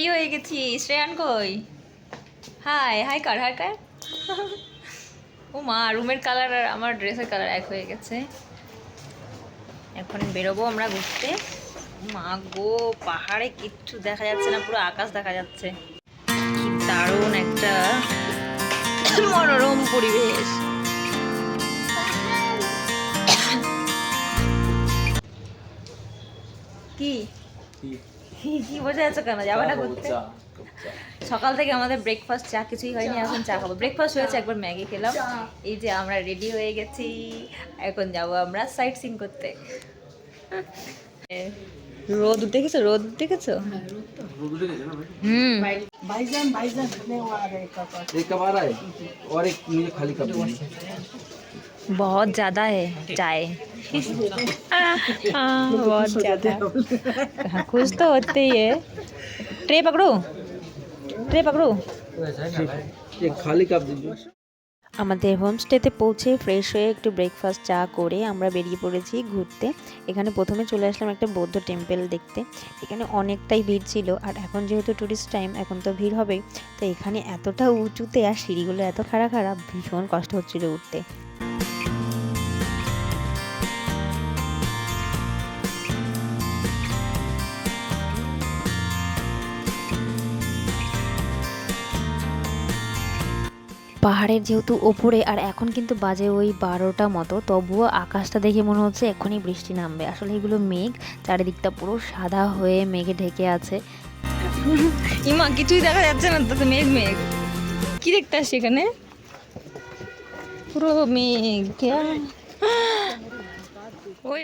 Ready হয়ে গেছি শ্রেয়ান কই? হাই হাই কার হাই কার। ও মা রুমের কালার আর আমার ড্রেসের কালার এক হয়ে গেছে। এখন বেরোবো আমরা ঘুরতে। মা গো পাহাড়ে কিচ্ছু দেখা যাচ্ছে না পুরো আকাশ দেখা যাচ্ছে। কি দারুণ একটা মনোরম পরিবেশ। কি? কি বোঝা যাচ্ছে কেন যাবে না ঘুরতে সকাল থেকে আমাদের ব্রেকফাস্ট চা কিছুই হয়নি এখন চা খাবো ব্রেকফাস্ট হয়েছে একবার ম্যাগি খেলাম এই যে আমরা রেডি হয়ে গেছি এখন যাব আমরা সাইট সিং করতে রোদ দেখেছো রোদ দেখেছো হুম भाईजान भाईजान खाने वाला है कप एक कप आ रहा है और एक मुझे खाली कप दीजिए बहुत ज्यादा है चाय हाँ, बहुत ज्यादा हाँ, खुश तो होते ही है ट्रे पकड़ो ट्रे पकड़ो एक खाली कप दीजिए আমাদের হোমস্টেতে পৌঁছে ফ্রেশ হয়ে একটু ব্রেকফাস্ট চা করে আমরা বেরিয়ে পড়েছি ঘুরতে এখানে প্রথমে চলে আসলাম একটা বৌদ্ধ টেম্পল দেখতে এখানে অনেকটাই ভিড় ছিল আর এখন যেহেতু ট্যুরিস্ট টাইম এখন তো ভিড় হবেই তো এখানে এতটা উঁচুতে আর সিঁড়িগুলো এত খাড়া খারাপ ভীষণ কষ্ট হচ্ছিল উঠতে পাহাড়ের যেহেতু ওপরে, আর এখন কিন্তু বাজে ওই বারোটা মতো, তবুও আকাশটা দেখে মনে হচ্ছে এখনই বৃষ্টি নামবে। আসলে এগুলো মেঘ, চারিদিকটা পুরো সাদা হয়ে মেঘে ঢেকে আছে। ইমা, কিছুই দেখা যাচ্ছে না, তো মেঘ মেঘ। কি দেখতে আসছি এখানে? পুরো মেঘ? ওই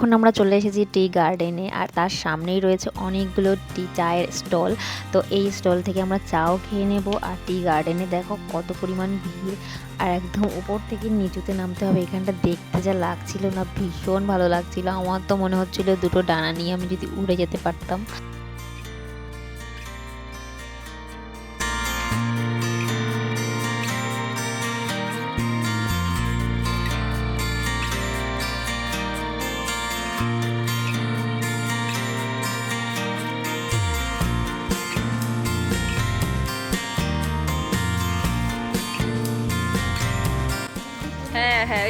এখন আমরা চলে এসেছি টি গার্ডেনে আর তার সামনেই রয়েছে অনেকগুলো টি চায়ের স্টল। তো এই স্টল থেকে আমরা চাও খেয়ে নেব আর টি গার্ডেনে দেখো কত পরিমাণ ভিড়। আর একদম উপর থেকে নিচুতে নামতে হবে। এখানটা দেখতে যা লাগছিল না, ভীষণ ভালো লাগছিল। আমার তো মনে হচ্ছিল দুটো ডানা নিয়ে আমি যদি উড়ে যেতে পারতাম। হ্যাঁ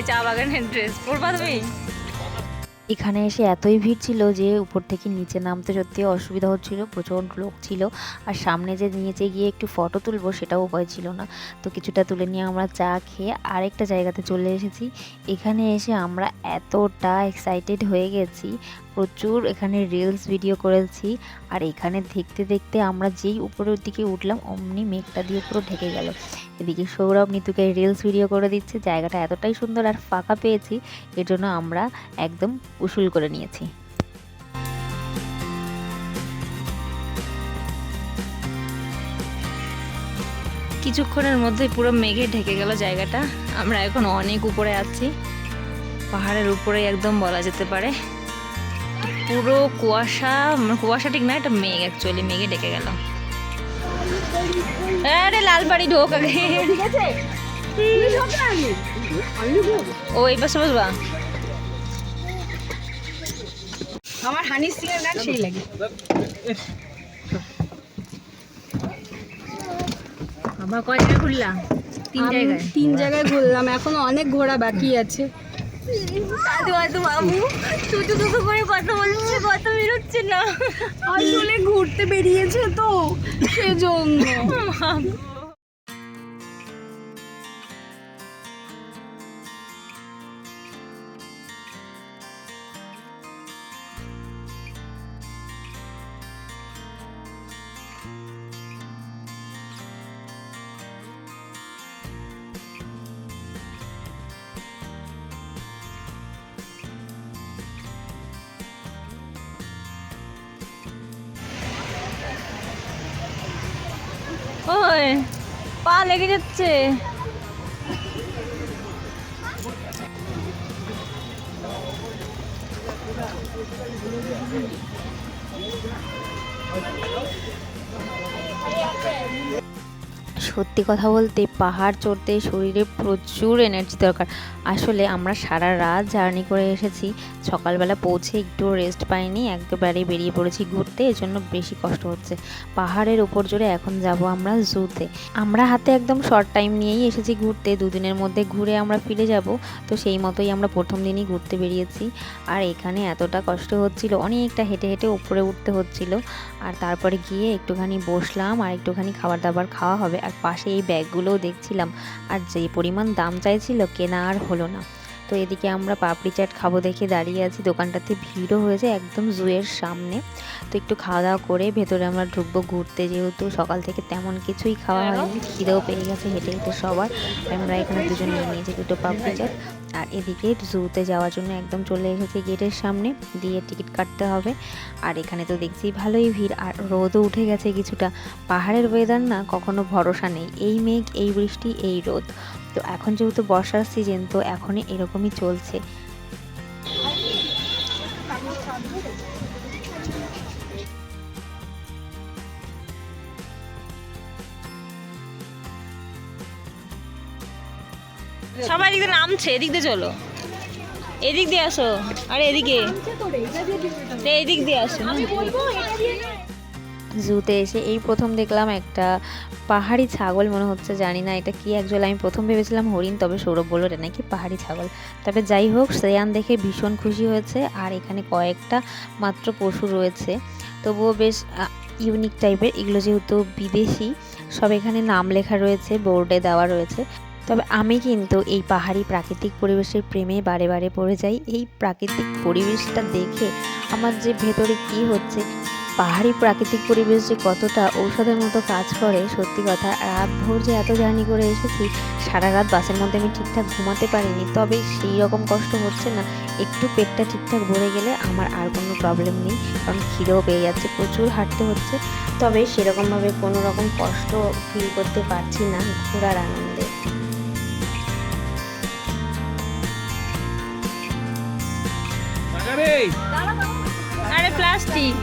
এখানে এসে এতই ভিড় ছিল যে উপর থেকে নিচে নামতে সত্যি অসুবিধা হচ্ছিল, প্রচণ্ড লোক ছিল। আর সামনে যে নিচে গিয়ে একটু ফটো তুলবো সেটাও উপায় ছিল না। তো কিছুটা তুলে নিয়ে আমরা চা খেয়ে আরেকটা জায়গাতে চলে এসেছি। এখানে এসে আমরা এতটা এক্সাইটেড হয়ে গেছি প্রচুর এখানে রিলস ভিডিও করেছি। আর এখানে দেখতে দেখতে আমরা যেই উপরের দিকে উঠলাম, অমনি মেঘটা দিয়ে পুরো ঢেকে গেল। এদিকে সৌরভ নিতুকে রিলস ভিডিও করে দিচ্ছে। জায়গাটা এতটাই সুন্দর আর ফাঁকা পেয়েছি এর জন্য আমরা একদম উসুল করে নিয়েছি। কিছুক্ষণের মধ্যে পুরো মেঘে ঢেকে গেল জায়গাটা। আমরা এখন অনেক উপরে আছি। পাহাড়ের উপরে একদম বলা যেতে পারে। পুরো কুয়াশা মানে কুয়াশা ঠিক না এটা মেঘ অ্যাকচুয়ালি মেঘে ডেকে গেল। আরে লাল বাড়ি ঢোক আগে। ও এই পাশে বসবা। আমার হানি সিং এর গান সেই লাগে। বাবা কয় জায়গায় ঘুরলাম তিন জায়গায় তিন জায়গায় ঘুরলাম এখনও অনেক ঘোরা বাকি আছে। দাদু দাদু বাবু তুতু তুতু করে কথা বলছে কথা বেরোচ্ছে না। আসলে ঘুরতে বেরিয়েছে তো সেজন্য। ওই পা লেগে যাচ্ছে সত্যি কথা বলতে পাহাড় চড়তে শরীরে প্রচুর এনার্জি দরকার। আসলে আমরা সারা রাত জার্নি করে এসেছি। সকালবেলা পৌঁছে একটু রেস্ট পাইনি একেবারে বেরিয়ে পড়েছি ঘুরতে, এজন্য বেশি কষ্ট হচ্ছে। পাহাড়ের উপর জোরে এখন যাব আমরা জুতে আমরা হাতে একদম শর্ট টাইম নিয়েই এসেছি ঘুরতে, দুদিনের মধ্যে ঘুরে আমরা ফিরে যাব। তো সেই মতোই আমরা প্রথম দিনই ঘুরতে বেরিয়েছি। আর এখানে এতটা কষ্ট হচ্ছিল, অনেকটা হেঁটে হেঁটে উপরে উঠতে হচ্ছিল। আর তারপরে গিয়ে একটুখানি বসলাম, আর একটুখানি খাবার দাবার খাওয়া হবে। আর পাশে এই ব্যাগগুলোও দেখছিলাম আর যে পরিমাণ দাম চাইছিল কেনা আর হলো না। তো এদিকে আমরা পাপড়ি চাট খাব দেখে দাঁড়িয়ে আছি। দোকানটাতে ভিড়ও হয়েছে একদম জুয়ের সামনে। তো একটু খাওয়া দাওয়া করে ভেতরে আমরা ঢুকবো ঘুরতে যেহেতু সকাল থেকে তেমন কিছুই খাওয়া হয়নি। খিদেও পেয়ে গেছে হেঁটে হেঁটে সবার। আমরা এখানে দুজন নিয়ে নিয়েছি দুটো পাপড়ি চাট। আর এদিকে জুতে যাওয়ার জন্য একদম চলে এসেছে গেটের সামনে, দিয়ে টিকিট কাটতে হবে। আর এখানে তো দেখছি ভালোই ভিড়, আর রোদও উঠে গেছে কিছুটা। পাহাড়ের ওয়েদার না কখনো ভরসা নেই, এই মেঘ, এই বৃষ্টি, এই রোদ। তো এখন যেহেতু বর্ষার সিজন তো এখনই এরকমই চলছে। সবাই এদিক দিয়ে নামছে, এদিক দিয়ে চলো। এদিক দিয়ে আসো, আরে এদিকে। এদিক দিয়ে আসো জুতে এসে এই প্রথম দেখলাম একটা পাহাড়ি ছাগল, মনে হচ্ছে জানি না এটা কি অ্যাকচুয়ালি আমি প্রথম ভেবেছিলাম হরিণ, তবে সৌরভ বলল, এটা নাকি পাহাড়ি ছাগল। তবে যাই হোক, শ্রেয়ান দেখে ভীষণ খুশি হয়েছে, আর এখানে কয়েকটা মাত্র পশু রয়েছে। তবুও বেশ ইউনিক টাইপের এগুলো যেহেতু বিদেশি, সব এখানে নাম লেখা রয়েছে বোর্ডে দেওয়া রয়েছে। তবে আমি কিন্তু এই পাহাড়ি প্রাকৃতিক পরিবেশের প্রেমে বারে বারে পড়ে যাই। এই প্রাকৃতিক পরিবেশটা দেখে আমার যে ভেতরে কি হচ্ছে, পাহাড়ি প্রাকৃতিক পরিবেশ যে কতটা ঔষধের মতো কাজ করে, সত্যি কথা রাত ভোর যে এত জার্নি করে এসেছি সারা রাত বাসের মধ্যে আমি ঠিকঠাক ঘুমাতে পারিনি, তবে সেই রকম কষ্ট হচ্ছে না। একটু পেটটা ঠিকঠাক ভরে গেলে আমার আর কোনো প্রবলেম নেই, কারণ খিদেও পেয়ে যাচ্ছে, প্রচুর হাঁটতে হচ্ছে। তবে সেরকমভাবে কোনো রকম কষ্ট ফিল করতে পারছি না, ঘোরার আনন্দে। আরে প্লাস্টিক।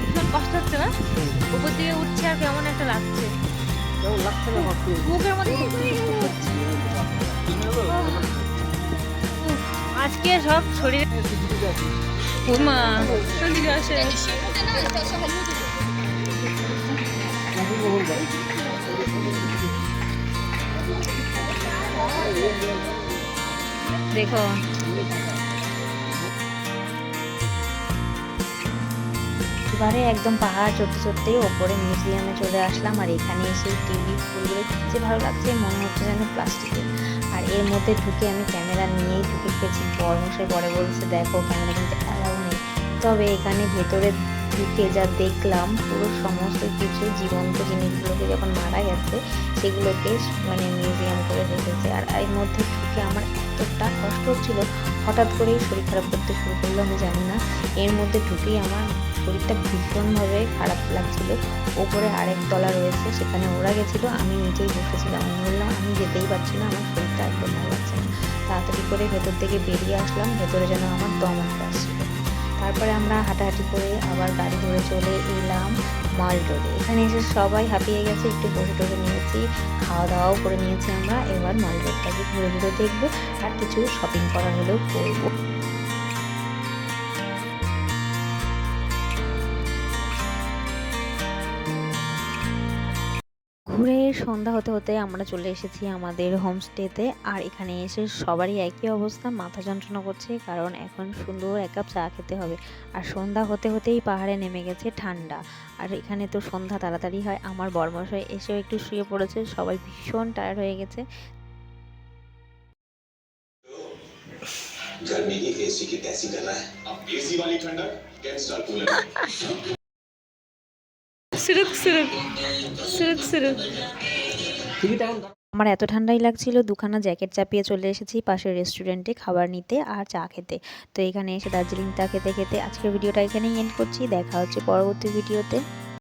ভীষণ কষ্ট হচ্ছে না? উপর দিয়ে উঠছে আর কেমন একটা লাগছে। আজকে সব শরীরে ওমা দিকে আসে দেখো এবারে একদম পাহাড় চড়তে চড়তে ওপরে মিউজিয়ামে চলে আসলাম আর এখানে এসে টিভি ফুলগুলো যে ভালো লাগছে, মনে হচ্ছে যেন প্লাস্টিকের আর এর মধ্যে ঢুকে আমি ক্যামেরা নিয়েই ঢুকে গেছি। বড় পরে বলছে, দেখো, ক্যামেরা কিন্তু অ্যালাউ নেই। তবে এখানে ভেতরে ঢুকে যা দেখলাম, পুরো সমস্ত কিছু জীবন্ত জিনিসগুলোকে যখন মারা গেছে, সেগুলোকে মানে মিউজিয়াম করে রেখেছে। আর এর মধ্যে ঢুকে আমার এতটা কষ্ট হচ্ছিল, হঠাৎ করেই শরীর খারাপ করতে শুরু করল, আমি জানি না। এর মধ্যে ঢুকেই আমার শরীরটা ভীষণভাবে খারাপ লাগছিল। ওপরে আরেক তলা রয়েছে, সেখানে ওরা গেছিল, আমি নিজেই বসেছিলাম। আমি বললাম, আমি যেতেই পারছি না, আমার শরীরটা একদম ভালো লাগছে না। তাড়াতাড়ি করে ভেতর থেকে বেরিয়ে আসলাম, ভেতরে যেন আমার দম আটকে আসছিল। তারপরে আমরা হাঁটাহাঁটি করে আবার গাড়ি ধরে চলে এলাম মাল রোডে। এখানে এসে সবাই হাঁপিয়ে গেছে, একটু বসে টসে নিয়েছি, খাওয়া দাওয়াও করে নিয়েছি আমরা। এবার মাল রোডটাকে ঘুরে ঘুরে দেখব আর কিছু শপিং করা হলেও করব। সন্ধ্যা হতে হতে আমরা চলে এসেছি আমাদের হোমস্টেতে আর এখানে এসে সবারই একই অবস্থা মাথা যন্ত্রণা করছে কারণ এখন সুন্দর এক কাপ চা খেতে হবে আর সন্ধ্যা হতে হতেই পাহাড়ে নেমে গেছে ঠান্ডা আর এখানে তো সন্ধ্যা তাড়াতাড়ি হয় আমার বর্মশাই এসেও একটু শুয়ে পড়েছে সবাই ভীষণ টায়ার্ড হয়ে গেছে गर्मी की एसी की तैसी कर रहा है अब एसी वाली ठंडक टेन स्टार कूलर আমার এত ঠান্ডাই লাগছিল, দুখানা জ্যাকেট চাপিয়ে চলে এসেছি পাশের রেস্টুরেন্টে খাবার নিতে আর চা খেতে। তো এখানে এসে দার্জিলিং চা খেতে খেতে আজকের ভিডিওটা এখানেই এন্ড করছি। দেখা হচ্ছে পরবর্তী ভিডিওতে।